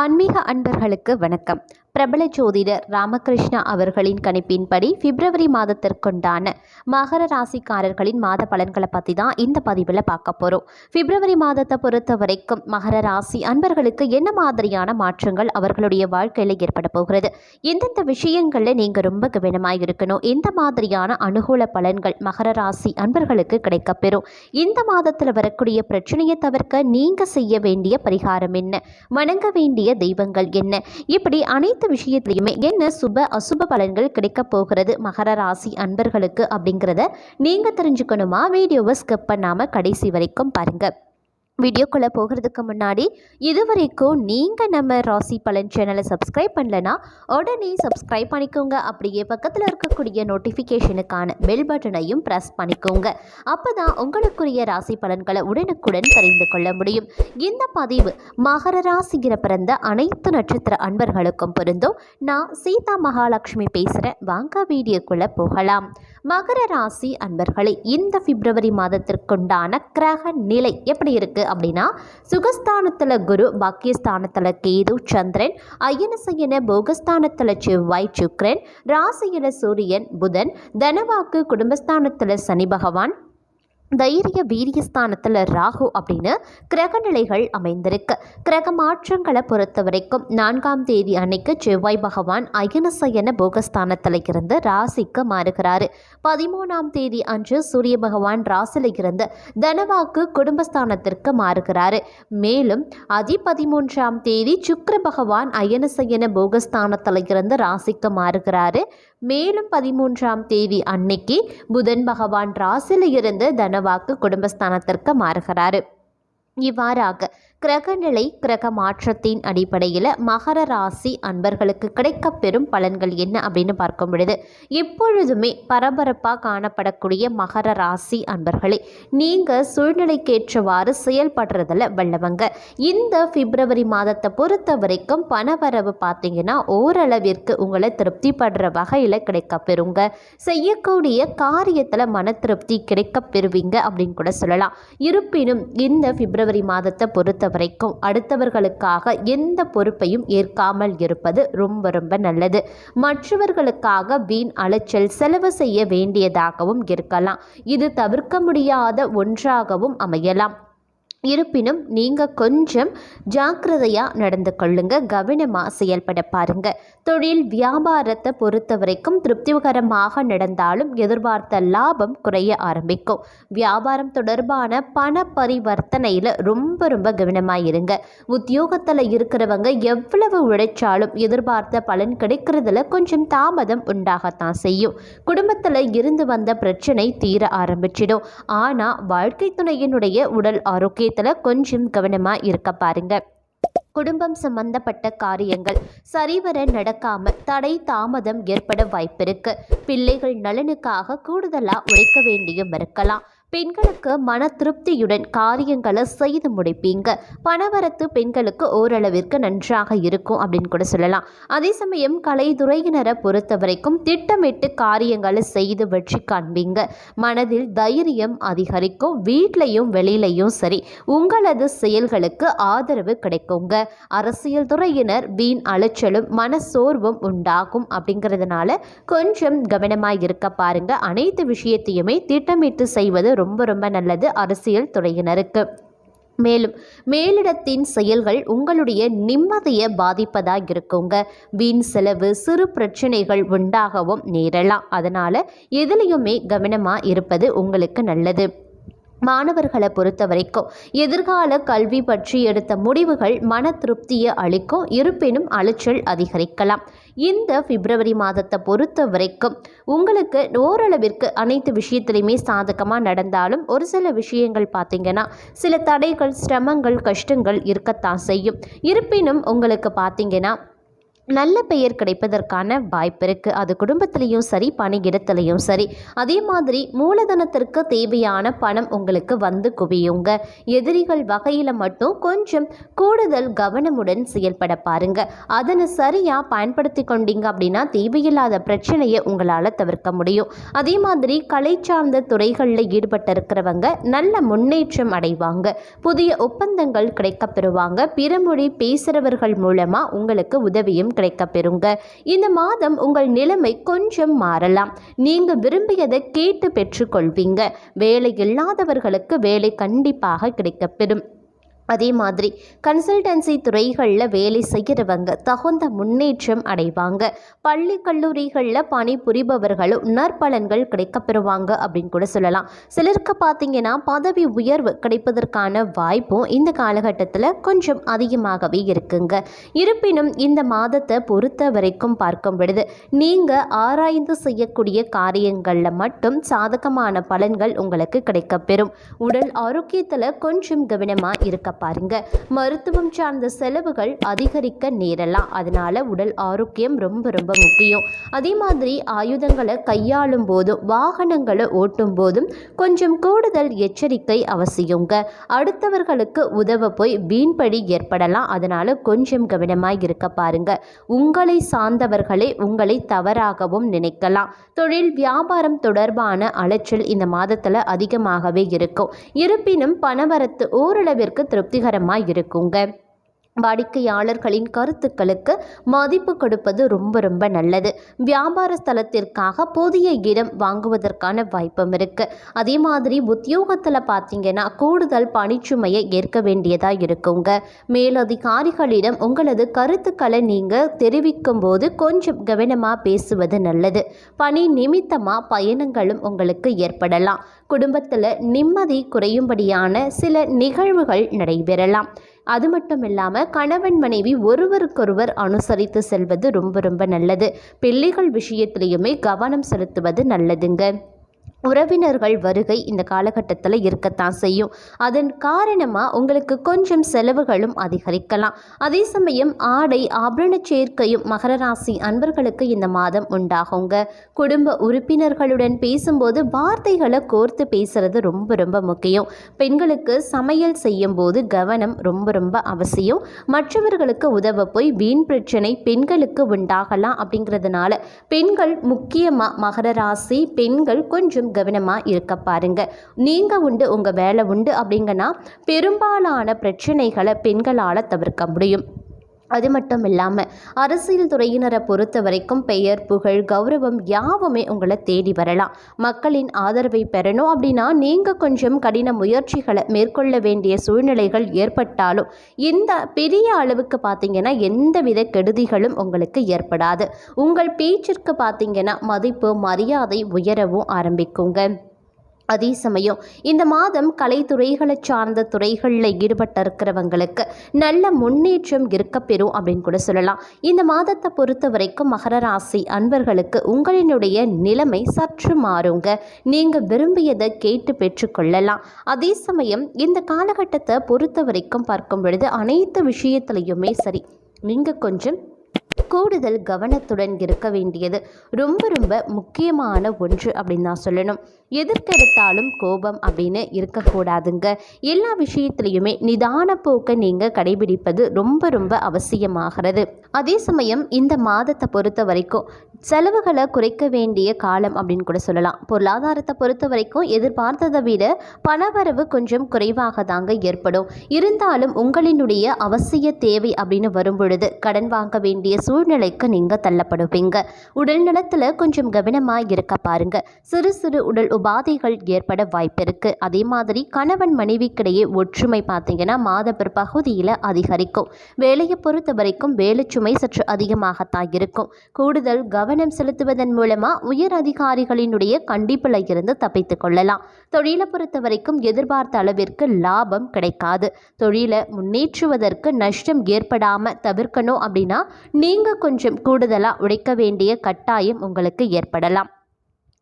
ஆன்மீக அன்பர்களுக்கு வணக்கம். பிரபல ஜோதிடர் ராமகிருஷ்ணா அவர்களின் கணிப்பின்படி பிப்ரவரி மாதத்திற்குண்டான மகர ராசிக்காரர்களின் மாத பலன்களை பற்றி தான் இந்த பதிவில் பார்க்க போகிறோம் பிப்ரவரி மாதத்தை பொறுத்த வரைக்கும் மகர ராசி அன்பர்களுக்கு என்ன மாதிரியான மாற்றங்கள் அவர்களுடைய வாழ்க்கையில் ஏற்பட போகிறது? எந்தெந்த விஷயங்களில் நீங்கள் ரொம்ப கவனமாக இருக்கணும்? எந்த மாதிரியான அனுகூல பலன்கள் மகர ராசி அன்பர்களுக்கு கிடைக்கப்பெறும்? இந்த மாதத்தில் வரக்கூடிய பிரச்சனையை தவிர்க்க நீங்கள் செய்ய வேண்டிய பரிகாரம் என்ன? வணங்க வேண்டிய தெய்வங்கள் என்ன? இப்படி அனைத்து விஷயத்திலையுமே என்ன சுப அசுப பலன்கள் கிடைக்க போகிறது? மகர ராசி அன்பர்களுக்கு அப்படிங்கிறத நீங்கள் தெரிஞ்சுக்கணுமா? வீடியோவை ஸ்கிப் பண்ணாமல் கடைசி வரைக்கும் பாருங்கள் வீடியோக்குள்ளே போகிறதுக்கு முன்னாடி இதுவரைக்கும் நீங்கள் நம்ம ராசி பலன் சேனலை சப்ஸ்கிரைப் பண்ணலனா உடனே சப்ஸ்கிரைப் பண்ணிக்கோங்க. அப்படியே பக்கத்தில் இருக்கக்கூடிய நோட்டிஃபிகேஷனுக்கான பெல் பட்டனையும் ப்ரெஸ் பண்ணிக்கோங்க. அப்போ தான் உங்களுக்குரிய ராசி பலன்களை உடனுக்குடன் தெரிந்து கொள்ள முடியும். இந்த பதிவு மகர ராசிகிற பிறந்த அனைத்து நட்சத்திர அன்பர்களுக்கும் பொருந்தும். நான் சீதா மகாலட்சுமி பேசுகிறேன் வாங்க வீடியோக்குள்ளே போகலாம். மகர ராசி அன்பர்களே இந்த பிப்ரவரி மாதத்திற்குண்டான கிரக நிலை எப்படி இருக்குது அப்படின்னா சுகஸ்தானத்தில் குரு பாக்கியஸ்தானத்தில் கேது சந்திரன் ஐயனசையன போகஸ்தானத்தில் செவ்வாய் சுக்ரன் ராசியில சூரியன் புதன் தனவாக்கு குடும்பஸ்தானத்தில் சனி பகவான் தைரிய வீரியஸ்தானத்தில் ராகு அப்படின்னு கிரக நிலைகள் அமைந்திருக்கு. கிரக மாற்றங்களை பொறுத்த வரைக்கும் நான்காம் தேதி அன்னைக்கு செவ்வாய் பகவான் அயனசயன போகஸ்தானத்தில் இருந்து ராசிக்கு மாறுகிறாரு. பதிமூணாம் தேதி அன்று சூரிய பகவான் ராசியில் இருந்து தனவாக்கு குடும்பஸ்தானத்திற்கு மாறுகிறாரு. மேலும் அதி பதிமூன்றாம் தேதி சுக்கர பகவான் அயனசயன போகஸ்தானத்தில் இருந்து ராசிக்கு மாறுகிறாரு. மேலும் பதிமூன்றாம் தேதி அன்னைக்கு புதன் பகவான் ராசியில் இருந்து தனவாக்கு குடும்பஸ்தானத்திற்கு மாறுகிறாரு. இவ்வாறாக கிரகநிலை கிரக மாற்றத்தின் அடிப்படையில் மகர ராசி அன்பர்களுக்கு கிடைக்கப்பெறும் பலன்கள் என்ன அப்படின்னு பார்க்க முடியுது எப்பொழுதுமே பரபரப்பாக காணப்படக்கூடிய மகர ராசி அன்பர்களே நீங்கள் சூழ்நிலைக்கேற்றவாறு செயல்படுறதில் வல்லவங்க. இந்த பிப்ரவரி மாதத்தை பொறுத்த வரைக்கும் பணவரவு பார்த்தீங்கன்னா ஓரளவிற்கு உங்களை திருப்திப்படுற வகையில் கிடைக்கப்பெறுங்க. செய்யக்கூடிய காரியத்தில் மன திருப்தி கிடைக்கப்பெறுவீங்க அப்படின்னு கூட சொல்லலாம். இருப்பினும் இந்த பிப்ரவரி மாதத்தை பொறுத்த வரைக்கும் அடுத்தவர்களுக்காக எந்த பொறுப்பையும் ஏற்காமல் இருப்பது ரொம்ப ரொம்ப நல்லது. மற்றவர்களுக்காக வீண் அலைச்சல் செலவு செய்ய வேண்டியதாகவும் இருக்கலாம். இது தவிர்க்க முடியாத ஒன்றாகவும் அமையலாம். இருப்பினும் நீங்கள் கொஞ்சம் ஜாக்கிரதையாக நடந்து கொள்ளுங்க. கவனமாக செயல்பட பாருங்க. தொழில் வியாபாரத்தை பொறுத்த வரைக்கும் திருப்திகரமாக நடந்தாலும் எதிர்பார்த்த லாபம் குறைய ஆரம்பிக்கும். வியாபாரம் தொடர்பான பண பரிவர்த்தனையில் ரொம்ப ரொம்ப கவனமாக இருங்க. உத்தியோகத்தில் இருக்கிறவங்க எவ்வளவு உழைச்சாலும் எதிர்பார்த்த பலன் கிடைக்கிறதுல கொஞ்சம் தாமதம் உண்டாகத்தான் செய்யும். குடும்பத்தில் இருந்து வந்த பிரச்சனை தீர ஆரம்பிச்சிடும். ஆனால் வாழ்க்கை துணையினுடைய உடல் ஆரோக்கியம் விஷயத்தில் கொஞ்சம் கவனமாக இருக்க பாருங்க. குடும்பம் சம்பந்தப்பட்ட காரியங்கள் சரிவர நடக்காம தடை தாமதம் ஏற்பட வாய்ப்பிருக்கு பிள்ளைகள் நலனுக்காக கூடுதலாக உழைக்க வேண்டியும் இருக்கலாம். பெண்களுக்கு மன திருப்தியுடன் காரியங்களை செய்து முடிப்பீங்க. பணவரத்து பெண்களுக்கு ஓரளவிற்கு நன்றாக இருக்கும் அப்படின்னு கூட சொல்லலாம். அதே சமயம் கலைத்துறையினரை பொறுத்த வரைக்கும் திட்டமிட்டு காரியங்களை செய்து வெற்றி காண்பீங்க. மனதில் தைரியம் அதிகரிக்கும். வீட்லையும் வெளியிலையும் சரி உங்களது செயல்களுக்கு ஆதரவு கிடைக்குங்க. அரசியல் துறையினர் வீண் அலைச்சலும் மனசோர்வும் உண்டாகும் அப்படிங்கிறதுனால கொஞ்சம் கவனமாக இருக்க பாருங்க. அனைத்து விஷயத்தையுமே திட்டமிட்டு செய்வது ரொம்ப ரொம்ப நல்லது அரசியல் துறையினருக்கு. மேலும் மேலிடத்தின் செயல்கள் உங்களுடைய நிம்மதியை பாதிப்பதாக இருக்குங்க. வீண் செலவு சிறு பிரச்சனைகள் உண்டாகவும் நேரலாம். அதனால் எதுலேயுமே கவனமாக இருப்பது உங்களுக்கு நல்லது. மாணவர்களை பொறுத்த வரைக்கும் எதிர்கால கல்வி பற்றி எடுத்த முடிவுகள் மன திருப்தியை அளிக்கும். இருப்பினும் அலைச்சல் அதிகரிக்கலாம். இந்த பிப்ரவரி மாதத்தை பொறுத்த வரைக்கும் உங்களுக்கு ஓரளவிற்கு அனைத்து விஷயத்துலையுமே சாதகமாக நடந்தாலும் ஒரு சில விஷயங்கள் பார்த்திங்கன்னா சில தடைகள் சிரமங்கள் கஷ்டங்கள் இருக்கத்தான் செய்யும். இருப்பினும் உங்களுக்கு பார்த்திங்கன்னா நல்ல பெயர் கிடைப்பதற்கான வாய்ப்பு இருக்குது அது குடும்பத்திலையும் சரி பணியிடத்துலையும் சரி. அதே மாதிரி மூலதனத்திற்கு தேவையான பணம் உங்களுக்கு வந்து குவியுங்க. எதிரிகள் வகையில் மட்டும் கொஞ்சம் கூடுதல் கவனமுடன் செயல்பட பாருங்க. அதனை சரியாக பயன்படுத்தி கொண்டீங்க அப்படின்னா தேவையில்லாத பிரச்சனையை உங்களால் தவிர்க்க முடியும். அதே மாதிரி கலை சார்ந்த துறைகளில் ஈடுபட்டு இருக்கிறவங்க நல்ல முன்னேற்றம் அடைவாங்க. புதிய ஒப்பந்தங்கள் கிடைக்கப்பெறுவாங்க. பெறுவாங்க பேசுகிறவர்கள் மூலமாக உங்களுக்கு உதவியும் கிடைக்க பெறுங்க. இந்த மாதம் உங்கள் நிலைமை கொஞ்சம் மாறலாம். நீங்கள் விரும்பியதை கேட்டு பெற்றுக்கொள்வீங்க. வேலை இல்லாதவர்களுக்கு வேலை கண்டிப்பாக கிடைக்கப்பெறும் அதே மாதிரி கன்சல்டன்சி துறைகளில் வேலை செய்கிறவங்க தகுந்த முன்னேற்றம் அடைவாங்க. பள்ளி கல்லூரிகளில் பணிபுரிபவர்களும் நற்பலன்கள் கிடைக்கப்பெறுவாங்க அப்படின்னு கூட சொல்லலாம். சிலருக்கு பார்த்தீங்கன்னா பதவி உயர்வு கிடைப்பதற்கான வாய்ப்பும் இந்த காலகட்டத்தில் கொஞ்சம் அதிகமாகவே இருக்குங்க. இருப்பினும் இந்த மாதத்தை பொறுத்த வரைக்கும் பார்க்கும் பொழுது நீங்கள் ஆராய்ந்து செய்யக்கூடிய காரியங்களில் மட்டும் சாதகமான பலன்கள் உங்களுக்கு கிடைக்கப்பெறும். உடல் ஆரோக்கியத்தில் கொஞ்சம் கவனமாக இருக்க பாருங்க. மருத்துவம் சார்ந்த செலவுகள் அதிகரிக்க நேரலாம். அதனால உடல் ஆரோக்கியம் ரொம்ப ரொம்ப முக்கியம். அதே மாதிரி ஆயுதங்களை கையாளும் போதும் வாகனங்களை ஓட்டும் போதும் கொஞ்சம் கூடுதல் எச்சரிக்கை அவசியங்க. அடுத்தவர்களுக்கு உதவ போய் வீண்படி ஏற்படலாம். அதனால கொஞ்சம் கவனமாக இருக்க பாருங்க. உங்களை சார்ந்தவர்களே உங்களை தவறாகவும் நினைக்கலாம். தொழில் வியாபாரம் தொடர்பான அலைச்சல் இந்த மாதத்தில் அதிகமாகவே இருக்கும். இருப்பினும் பணவரத்து ஓரளவிற்கு திருப்திகரமாக இருக்குங்க. வாடிக்கையாளர்களின் கருத்துக்களுக்கு மதிப்பு கொடுப்பது ரொம்ப ரொம்ப நல்லது. வியாபார ஸ்தலத்திற்காக புதிய இடம் வாங்குவதற்கான வாய்ப்பும் இருக்குது அதே மாதிரி உத்தியோகத்தில் பார்த்தீங்கன்னா கூடுதல் பணிச்சுமையை ஏற்க வேண்டியதாக இருக்குங்க. மேலதிகாரிகளிடம் உங்களது கருத்துக்களை நீங்கள் தெரிவிக்கும் போது கொஞ்சம் கவனமாக பேசுவது நல்லது. பணி நிமித்தமாக பயணங்களும் உங்களுக்கு ஏற்படலாம். குடும்பத்தில் நிம்மதி குறையும்படியான சில நிகழ்வுகள் நடைபெறலாம். அது மட்டும் இல்லாமல் கணவன் மனைவி ஒருவருக்கொருவர் அனுசரித்து செல்வது ரொம்ப ரொம்ப நல்லது. பிள்ளைகள் விஷயத்திலையுமே கவனம் செலுத்துவது நல்லதுங்க. உறவினர்கள் வருகை இந்த காலகட்டத்தில் இருக்கத்தான் செய்யும். அதன் காரணமாக உங்களுக்கு கொஞ்சம் செலவுகளும் அதிகரிக்கலாம். அதே சமயம் ஆடை ஆபரண சேர்க்கையும் மகர ராசி அன்பர்களுக்கு இந்த மாதம் உண்டாகுங்க. குடும்ப உறுப்பினர்களுடன் பேசும்போது வார்த்தைகளை கோர்த்து பேசுறது ரொம்ப ரொம்ப முக்கியம். பெண்களுக்கு சமையல் செய்யும் போது கவனம் ரொம்ப ரொம்ப அவசியம். மற்றவர்களுக்கு உதவ போய் வீண் பிரச்சனை பெண்களுக்கு உண்டாகலாம் அப்படிங்கிறதுனால பெண்கள் முக்கியமாக மகர ராசி பெண்கள் கொஞ்சம் கவனமாக இருக்க பாருங்க. நீங்கள் உண்டு உங்கள் வேலை உண்டு அப்படிங்கன்னா பெரும்பாலான பிரச்சனைகளை பெண்களால் தவிர்க்க முடியும். அது மட்டும் இல்லாமல் அரசியல் துறையினரை பொறுத்த வரைக்கும் பெயர் புகழ் கௌரவம் யாவுமே உங்களை தேடி வரலாம். மக்களின் ஆதரவை பெறணும் அப்படின்னா நீங்கள் கொஞ்சம் கடின முயற்சிகளை மேற்கொள்ள வேண்டிய சூழ்நிலைகள் ஏற்பட்டாலும் இந்த பெரிய அளவுக்கு பார்த்தீங்கன்னா எந்தவித கெடுதிகளும் உங்களுக்கு ஏற்படாது. உங்கள் பேச்சிற்கு பார்த்தீங்கன்னா மதிப்பு மரியாதை உயரவும் ஆரம்பிக்குங்க. அதே சமயம் இந்த மாதம் கலைத்துறைகளை சார்ந்த துறைகளில் ஈடுபட்டு இருக்கிறவங்களுக்கு நல்ல முன்னேற்றம் இருக்கப்பெறும் அப்படின்னு கூட சொல்லலாம். இந்த மாதத்தை பொறுத்த வரைக்கும் மகர ராசி அன்பர்களுக்கு உங்களினுடைய நிலைமை சற்று மாறுங்க. நீங்கள் விரும்பியதை கேட்டு பெற்றுக்கொள்ளலாம். அதே சமயம் இந்த காலகட்டத்தை பொறுத்த வரைக்கும் பார்க்கும் பொழுது அனைத்து விஷயத்துலையுமே சரி. நீங்கள் கொஞ்சம் கூடுதல் கவனத்துடன் இருக்க வேண்டியது. ரொம்ப ரொம்ப முக்கியமான ஒன்று அப்படின்னு தான் சொல்லணும். எதற்கெடுத்தாலும் கோபம் அப்படின்னு இருக்கக்கூடாதுங்க. எல்லா விஷயத்துலையுமே நிதான போக்கை நீங்கள் கடைபிடிப்பது ரொம்ப ரொம்ப அவசியமாகிறது. அதே சமயம் இந்த மாதத்தை பொறுத்த வரைக்கும் செலவுகளை குறைக்க வேண்டிய காலம் அப்படின்னு கூட சொல்லலாம். பொருளாதாரத்தை பொறுத்த வரைக்கும் எதிர்பார்த்ததை விட பணவரவு கொஞ்சம் குறைவாக தாங்க ஏற்படும். இருந்தாலும் உங்களினுடைய அவசிய தேவை அப்படின்னு வரும்பொழுது கடன் வாங்க வேண்டிய சூழ்நிலைக்கு நீங்கள் தள்ளப்படுவீங்க. உடல் நலத்தில் கொஞ்சம் கவனமாக இருக்க பாருங்க. சிறு சிறு உடல் உபாதைகள் ஏற்பட வாய்ப்பு இருக்கு. அதே மாதிரி கணவன் மனைவிக்கிடையே ஒற்றுமை பார்த்தீங்கன்னா மாத பிற்பகுதியில் அதிகரிக்கும். வேலையை பொறுத்த வரைக்கும் வேலை சுமை சற்று அதிகமாகத்தான் இருக்கும். கூடுதல் கவனம் செலுத்துவதன் மூலமாக உயர் அதிகாரிகளினுடைய கண்டிப்பில் இருந்து தப்பித்து கொள்ளலாம். தொழிலை பொறுத்த வரைக்கும் எதிர்பார்த்த அளவிற்கு லாபம் கிடைக்காது. தொழிலை முன்னேற்றுவதற்கு நஷ்டம் ஏற்படாமல் தவிர்க்கணும் அப்படின்னா நீங்கள் கொஞ்சம் கூடுதலாக உழைக்க வேண்டிய கட்டாயம் உங்களுக்கு ஏற்படலாம்.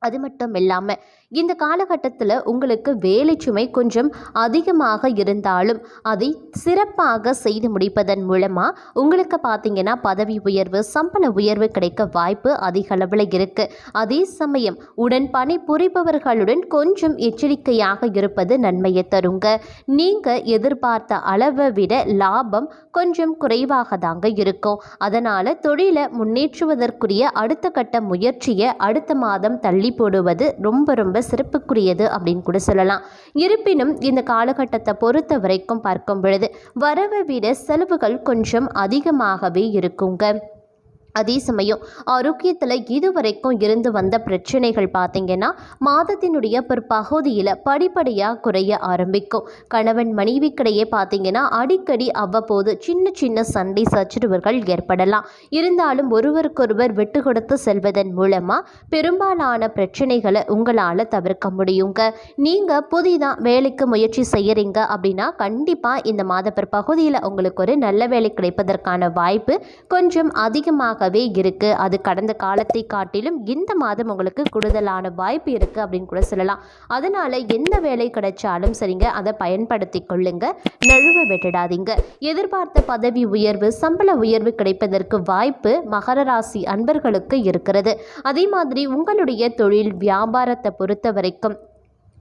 அது மட்டும் இல்லாமல் இந்த காலகட்டத்தில் உங்களுக்கு வேலை சுமை கொஞ்சம் அதிகமாக இருந்தாலும் அதை சிறப்பாக செய்து முடிப்பதன் மூலமாக உங்களுக்கு பார்த்தீங்கன்னா பதவி உயர்வு சம்பள உயர்வு கிடைக்க வாய்ப்பு அதிக அளவில் இருக்குது அதே சமயம் உடன் பணி புரிபவர்களுடன் கொஞ்சம் எச்சரிக்கையாக இருப்பது நன்மையை தருங்க. நீங்கள் எதிர்பார்த்த அளவை விட லாபம் கொஞ்சம் குறைவாக தாங்க இருக்கும். அதனால் தொழிலை முன்னேற்றுவதற்குரிய அடுத்த கட்ட முயற்சியை அடுத்த மாதம் தள்ளி போடுவது ரொம்ப ரொம்ப சிறப்புக்குரியது அப்படின்னு கூட சொல்லலாம். இருப்பினும் இந்த காலகட்டத்தை பொறுத்த வரைக்கும் பார்க்கும் பொழுது வரவை விட செலவுகள் கொஞ்சம் அதிகமாகவே இருக்குங்க. அதே சமயம் ஆரோக்கியத்தில் இதுவரைக்கும் இருந்து வந்த பிரச்சனைகள் பார்த்தீங்கன்னா மாதத்தினுடைய பிற்பகுதியில் படிப்படியாக குறைய ஆரம்பிக்கும். கணவன் மனைவிக்கிடையே பார்த்தீங்கன்னா அடிக்கடி அவ்வப்போது சின்ன சின்ன சண்டை சச்சரவுகள் ஏற்படலாம். இருந்தாலும் ஒருவருக்கொருவர் விட்டு கொடுத்து செல்வதன் மூலமாக பெரும்பாலான பிரச்சனைகளை உங்களால் தவிர்க்க முடியுங்க. நீங்கள் புதிதாக வேலைக்கு முயற்சி செய்கிறீங்க அப்படின்னா கண்டிப்பாக இந்த மாத பிற்பகுதியில் உங்களுக்கு ஒரு நல்ல வேலை கிடைப்பதற்கான வாய்ப்பு கொஞ்சம் அதிகமாக அதிகமாகவே இருக்குது அது கடந்த காலத்தை காட்டிலும் இந்த மாதம் உங்களுக்கு கூடுதலான வாய்ப்பு இருக்குது அப்படின்னு கூட சொல்லலாம். அதனால் எந்த வேலை கிடைச்சாலும் சரிங்க அதை பயன்படுத்தி கொள்ளுங்க. நழுவ விட்டுடாதீங்க. எதிர்பார்த்த பதவி உயர்வு சம்பள உயர்வு கிடைப்பதற்கு வாய்ப்பு மகர ராசி அன்பர்களுக்கு இருக்கிறது. அதே மாதிரி உங்களுடைய தொழில் வியாபாரத்தை பொறுத்த வரைக்கும்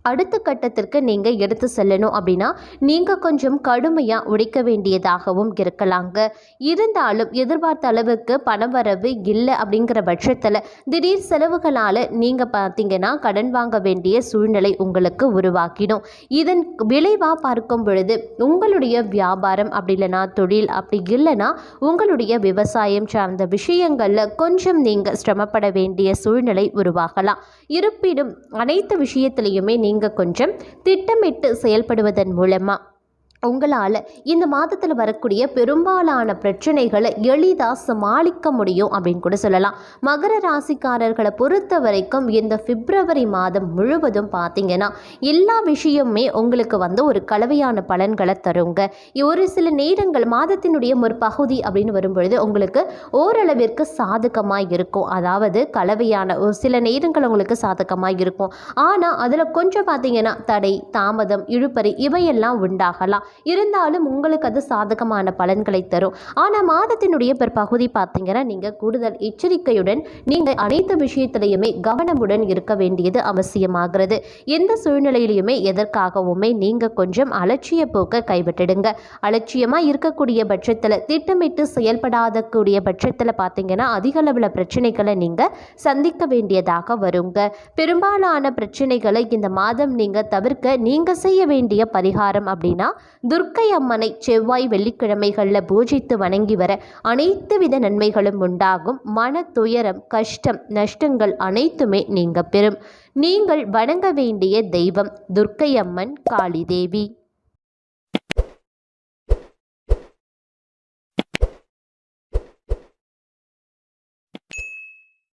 அடுத்த கட்டத்திற்கு நீங்கள் எடுத்து செல்லணும் அப்படின்னா நீங்கள் கொஞ்சம் கடுமையாக உடைக்க வேண்டியதாகவும் இருக்கலாங்க. இருந்தாலும் எதிர்பார்த்த அளவுக்கு பணவரவு இல்லை அப்படிங்கிற பட்சத்தில் திடீர் செலவுகளால் நீங்கள் பார்த்தீங்கன்னா கடன் வாங்க வேண்டிய சூழ்நிலை உங்களுக்கு உருவாக்கிடும். இதன் விளைவாக பார்க்கும் பொழுது உங்களுடைய வியாபாரம் அப்படி இல்லைனா தொழில் அப்படி இல்லைன்னா உங்களுடைய விவசாயம் சார்ந்த விஷயங்களில் கொஞ்சம் நீங்கள் சிரமப்பட வேண்டிய சூழ்நிலை உருவாகலாம். இருப்பினும் அனைத்து விஷயத்திலையுமே நீங்கள் நீங்கள் கொஞ்சம் திட்டமிட்டு செயல்படுவதன் மூலமாக உங்களால் இந்த மாதத்தில் வரக்கூடிய பெரும்பாலான பிரச்சனைகளை எளிதாக சமாளிக்க முடியும் அப்படின்னு கூட சொல்லலாம். மகர ராசிக்காரர்களை பொறுத்த வரைக்கும் இந்த பிப்ரவரி மாதம் முழுவதும் பார்த்தீங்கன்னா எல்லா விஷயமுமே உங்களுக்கு வந்து ஒரு கலவையான பலன்களை தருங்க. ஒரு சில நேரங்கள் மாதத்தினுடைய ஒரு பகுதி அப்படின்னு வரும்பொழுது உங்களுக்கு ஓரளவிற்கு சாதகமாக இருக்கும். அதாவது கலவையான ஒரு சில நேரங்கள் உங்களுக்கு சாதகமாக இருக்கும். ஆனால் அதில் கொஞ்சம் பார்த்தீங்கன்னா தடை தாமதம் இழுப்பறி இவையெல்லாம் உண்டாகலாம். இருந்தாலும் உங்களுக்கு அது சாதகமான பலன்களை தரும். ஆனால் மாதத்தினுடைய பிற்பகுதி பார்த்தீங்கன்னா நீங்கள் கூடுதல் எச்சரிக்கையுடன் நீங்கள் அனைத்து விஷயத்திலையுமே கவனமுடன் இருக்க வேண்டியது அவசியமாகிறது. எந்த சூழ்நிலையிலையுமே எதற்காகவுமே நீங்கள் கொஞ்சம் அலட்சிய போக்க கைவிட்டுடுங்க. அலட்சியமாக இருக்கக்கூடிய பட்சத்தில் திட்டமிட்டு செயல்படாத கூடிய பட்சத்தில் பார்த்தீங்கன்னா அதிக அளவில் பிரச்சனைகளை நீங்கள் சந்திக்க வேண்டியதாக வருங்க. பெரும்பாலான பிரச்சனைகளை இந்த மாதம் நீங்கள் தவிர்க்க நீங்கள் செய்ய வேண்டிய பரிகாரம் அப்படின்னா துர்க்கை அம்மனை செவ்வாய் வெள்ளிக்கிழமைகளில் பூஜித்து வணங்கி வர அனைத்து வித நன்மைகளும் உண்டாகும். மன துயரம் கஷ்டம் நஷ்டங்கள் அனைத்துமே நீங்க பெறும். நீங்கள் வணங்க வேண்டிய தெய்வம் துர்க்கை அம்மன் காளி தேவி